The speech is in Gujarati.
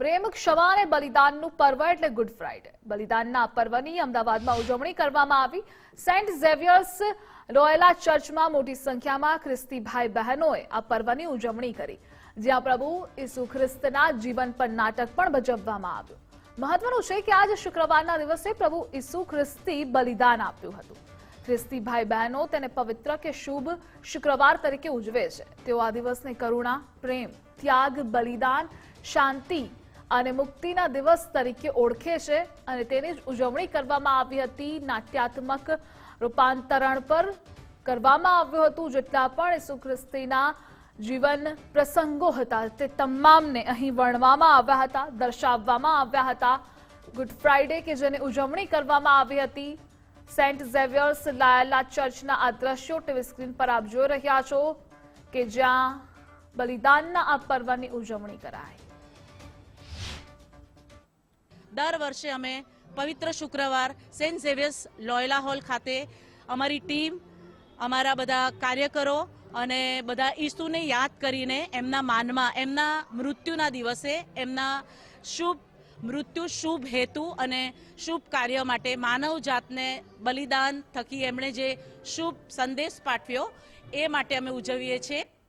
પ્રેમ ક્ષમા અને બલિદાનનું પર્વ એટલે ગુડ ફ્રાઇડે. બલિદાનના પર્વની અમદાવાદમાં ઉજવણી કરવામાં આવી. સેન્ટ ઝેવિયર્સ રોયલા ચર્ચમાં મોટી સંખ્યામાં ખ્રિસ્તી ભાઈ બહેનોએ આ પર્વની ઉજવણી કરી. જ્યાં પ્રભુ ઈસુ ખ્રિસ્તના જીવન પર નાટક પણ ભજવવામાં આવ્યું. મહત્વનું છે કે આજ શુક્રવારના દિવસે પ્રભુ ઈસુ ખ્રિસ્તી બલિદાન આપ્યું હતું. ખ્રિસ્તી ભાઈ બહેનો તેને પવિત્ર કે શુભ શુક્રવાર તરીકે ઉજવે છે. તેઓ આ દિવસને કરુણા, પ્રેમ, ત્યાગ, બલિદાન, શાંતિ અને મુક્તિના દિવસ તરીકે ઓળખે છે અને તેની જ ઉજવણી કરવામાં આવી હતી. નાટ્યાત્મક રૂપાંતરણ પર કરવામાં આવ્યું હતું, જેટલા પણ ઈસુ ખ્રિસ્તીના જીવન પ્રસંગો હતા, તે તમામને અહીં વર્ણવામાં આવ્યા હતા, દર્શાવવામાં આવ્યા હતા. ગુડ ફ્રાઈડે કે જેની ઉજવણી કરવામાં આવી હતી. સેન્ટ ઝેવિયર્સ લાયલા ચર્ચના આ દ્રશ્યો ટીવી સ્ક્રીન પર આપ જોઈ રહ્યા છો કે જ્યાં બલિદાનના આ પર્વની ઉજવણી કરાય દર વર્ષે અમે પવિત્ર શુક્રવાર સેન્ટ ઝેવિયર્સ લોયલા હોલ ખાતે અમારી ટીમ, અમારા બધા કાર્યકરો અને બધા ઈસુને યાદ કરીને એમના માનમાં, એમના મૃત્યુના દિવસે એમના શુભ મૃત્યુ, શુભ હેતુ અને શુભ કાર્ય માટે માનવ જાતને બલિદાન થકી એમણે જે શુભ સંદેશ પાઠવ્યો એ માટે અમે ઉજવીએ છીએ.